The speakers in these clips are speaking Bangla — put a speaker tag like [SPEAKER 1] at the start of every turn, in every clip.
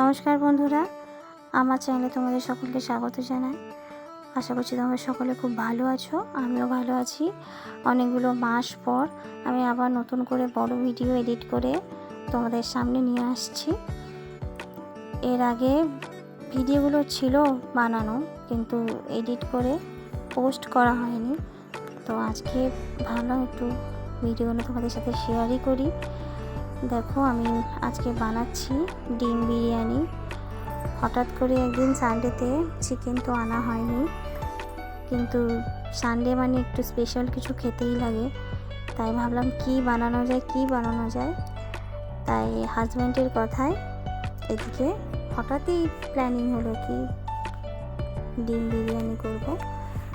[SPEAKER 1] নমস্কার বন্ধুরা, আমার চ্যানেলে তোমাদের সকলকে স্বাগত জানাই। আশা করছি তোমরা সকলে খুব ভালো আছো, আমিও ভালো আছি। অনেকগুলো মাস পর আমি আবার নতুন করে বড় ভিডিও এডিট করে তোমাদের সামনে নিয়ে আসছি। এর আগে ভিডিওগুলো ছিল বানানো, কিন্তু এডিট করে পোস্ট করা হয়নি। তো আজকে ভাবলাম একটু ভিডিওগুলো তোমাদের সাথে শেয়ারই করি। দেখো, আমি আজকে বানাচ্ছি ডিম বিরিয়ানি। হঠাৎ করে একদিন সানডেতে চিকেন তো আনা হয়নি। কিন্তু সানডে মানে একটু স্পেশাল কিছু খেতেই লাগে। তাই ভাবলাম, কি বানানো যায়, কি বানানো যায়? তাই হাজব্যান্ডের কথায় এদিকে হঠাৎই প্ল্যানিং হলো কি ডিম বিরিয়ানি করব।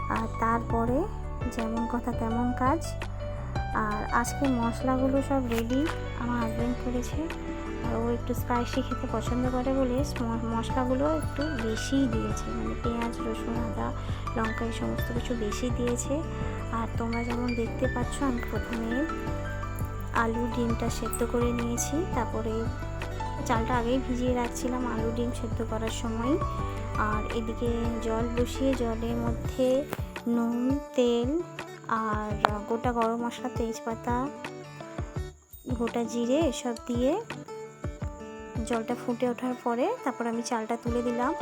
[SPEAKER 1] আর তারপরে যেমন কথা তেমন কাজ আর আজকে মশলাগুলো সব রেডি আমার হাজব্যান্ড করেছে। আর ও একটু স্পাইসি খেতে পছন্দ করে বলে মশলাগুলো একটু বেশিই দিয়েছে। মানে পেঁয়াজ, রসুন, আদা, লঙ্কা, এই সমস্ত কিছু বেশি দিয়েছে। আর তোমরা যেমন দেখতে পাচ্ছ, আমি প্রথমে আলু ডিমটা সেদ্ধ করে নিয়েছি। তারপরে চালটা আগেই ভিজিয়ে রাখছিলাম আলু ডিম সেদ্ধ করার সময়। আর এদিকে জল বসিয়ে, জলের মধ্যে নুন, তেল আর গোটা গরম মশলা, তেজপাতা, গোটা জিরে এসব দিয়ে জলটা ফুটে ওঠার পরে তারপর আমি চালটা তুলে দিলাম।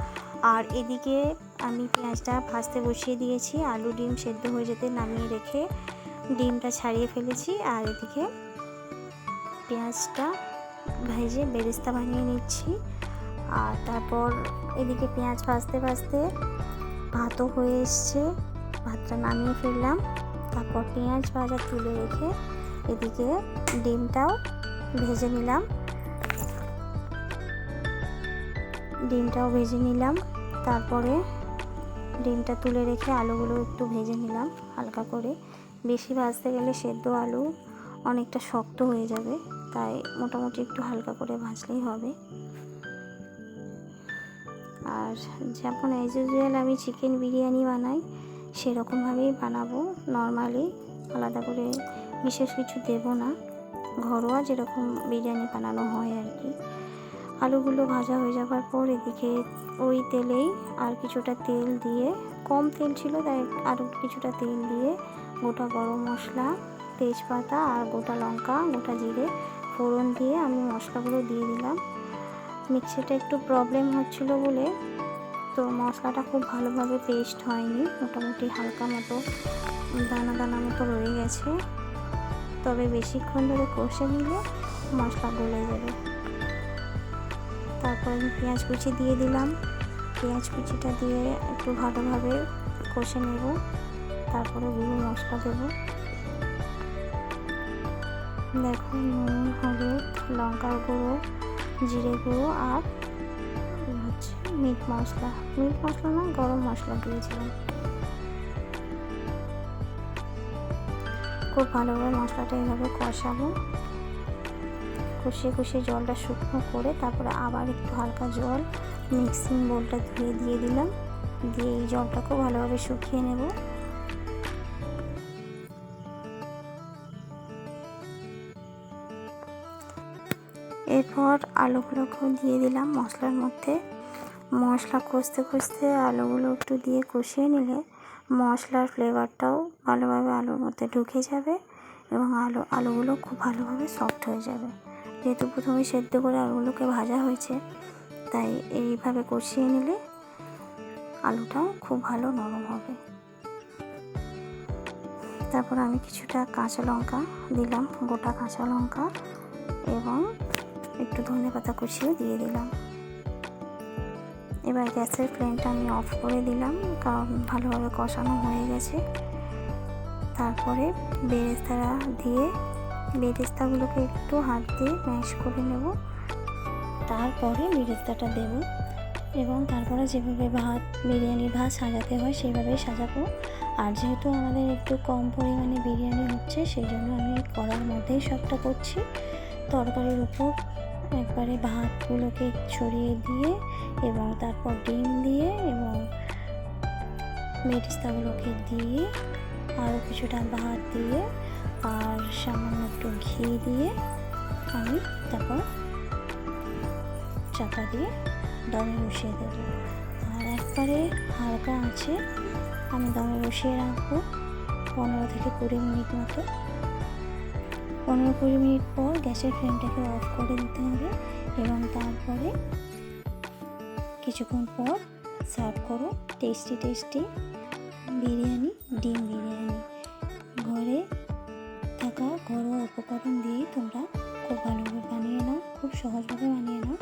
[SPEAKER 1] আর এদিকে আমি পেঁয়াজটা ভাজতে বসিয়ে দিয়েছি। আলু ডিম সেদ্ধ হয়ে যেতে নামিয়ে রেখে ডিমটা ছাড়িয়ে ফেলেছি। আর এদিকে পেঁয়াজটা ভেজে বেরেস্তা বানিয়ে নিচ্ছি। আর তারপর এদিকে পেঁয়াজ ভাজতে ভাজতে ভাতও হয়ে এসছে। ভাতটা নামিয়ে ফেললাম। তারপর পেঁয়াজ ভাজা তুলে রেখে এদিকে ডিমটাও ভেজে নিলাম। ডিমটাও ভেজে নিলাম। তারপরে ডিমটা তুলে রেখে আলুগুলো একটু ভেজে নিলাম হালকা করে। বেশি ভাজতে গেলে সেদ্ধ আলু অনেকটা শক্ত হয়ে যাবে, তাই মোটামুটি একটু হালকা করে ভাজলেই হবে। আর যেমন অ্যাজ ইউজুয়াল আমি চিকেন বিরিয়ানি বানাই। সেরকমভাবেই বানাবো, নর্মালি, আলাদা করে বিশেষ কিছু দেব না। ঘরোয়া যেরকম বিরিয়ানি বানানো হয় আর কি। আলুগুলো ভাজা হয়ে যাওয়ার পর এদিকে ওই তেলেই আর কিছুটা তেল দিয়ে, কম তেল ছিল তাই আরও কিছুটা তেল দিয়ে গোটা গরম মশলা, তেজপাতা আর গোটা লঙ্কা, গোটা জিরে, ফোড়ন দিয়ে আমি মশলাগুলো দিয়ে দিলাম। মিক্সিটা একটু প্রবলেম হচ্ছিল বলে তো মশলাটা খুব ভালোভাবে পেস্ট হয়নি, মোটামুটি হালকা মতো, দানা দানা মতো রয়ে গেছে। তবে বেশিক্ষণ ধরে কষে নিলে মশলা গলে যাবে। তারপর আমি পেঁয়াজ কুচি দিয়ে দিলাম। পেঁয়াজ কুচিটা দিয়ে একটু ভালোভাবে কষে নেব। তারপরে গুঁড়ো মশলা দেবো। দেখো নুন, হলুদ, লঙ্কার গুঁড়ো, জিরে গুঁড়ো আর মিট মশলা। মিট মশলা না, গরম মশলা দিয়েছিলাম। খুব ভালোভাবে মশলাটা এইভাবে কষাবো। কষিয়ে কষিয়ে জলটা শুকনো করে তারপরে আবার একটু হালকা জল মিক্সিং বোলটা ধুয়ে দিয়ে দিলাম। দিয়ে এই জলটাকেও ভালোভাবে শুকিয়ে নেব। এরপর আলুগুলোকেও দিয়ে দিলাম মশলার মধ্যে। মশলা কষতে কষতে আলুগুলো একটু দিয়ে কষিয়ে নিলে মশলার ফ্লেভারটাও ভালোভাবে আলুর মধ্যে ঢুকে যাবে এবং আলু, আলুগুলো খুব ভালোভাবে সফট হয়ে যাবে। যেহেতু প্রথমে সেদ্ধ করে আলুগুলোকে ভাজা হয়েছে, তাই এইভাবে কষিয়ে নিলে আলুটাও খুব ভালো নরম হবে। তারপর আমি কিছুটা কাঁচা লঙ্কা দিলাম, গোটা কাঁচা লঙ্কা এবং একটু ধনে পাতা কুচিও দিয়ে দিলাম। এবার গ্যাসের ফ্লেমটা আমি অফ করে দিলাম, কারণ ভালোভাবে কষানো হয়ে গেছে। তারপরে বেরেস্তারা দিয়ে বেরেস্তাগুলোকে একটু হাত দিয়ে ম্যাশ করে নেব। তারপরে বেরেস্তাটা দেব এবং তারপরে যেভাবে ভাত, বিরিয়ানির ভাত সাজাতে হয় সেভাবেই সাজাবো। আর যেহেতু আমাদের একটু কম পরিমাণে বিরিয়ানি হচ্ছে, সেই জন্য আমি কড়ার মধ্যেই সবটা করছি। তরকারির উপর একবারে ভাতগুলোকে ছড়িয়ে দিয়ে এবং তারপর ডিম দিয়ে এবং বেরেস্তাগুলোকে দিয়ে আরও কিছুটা ভাত দিয়ে আর সামান্য একটু ঘি দিয়ে আমি তারপর চাপা দিয়ে দমে বসিয়ে দেবো। আর একবারে হালকা আছে আমি দমে বসিয়ে রাখব পনেরো থেকে কুড়ি মিনিট মতো। পনেরো কুড়ি মিনিট পর গ্যাসের ফ্লেমটাকে অফ করে দিতে হবে এবং তারপরে কিছুক্ষণ পর সার্ভ করো টেস্টি টেস্টি বিরিয়ানি, ডিম বিরিয়ানি। ঘরে থাকা ঘরোয়া উপকরণ দিয়েই তোমরা খুব ভালোভাবে বানিয়ে নাও, খুব সহজভাবে বানিয়ে নাও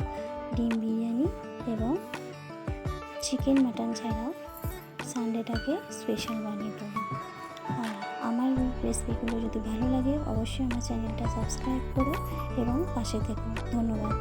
[SPEAKER 1] ডিম বিরিয়ানি এবং চিকেন মাটন ছাড়াও সানডেটাকে স্পেশাল বানিয়ে তোলো আর আমার রেসিপিগুলো যদি ভালো লাগে অবশ্যই আমার চ্যানেলটা সাবস্ক্রাইব করো এবং পাশে থেকো। ধন্যবাদ।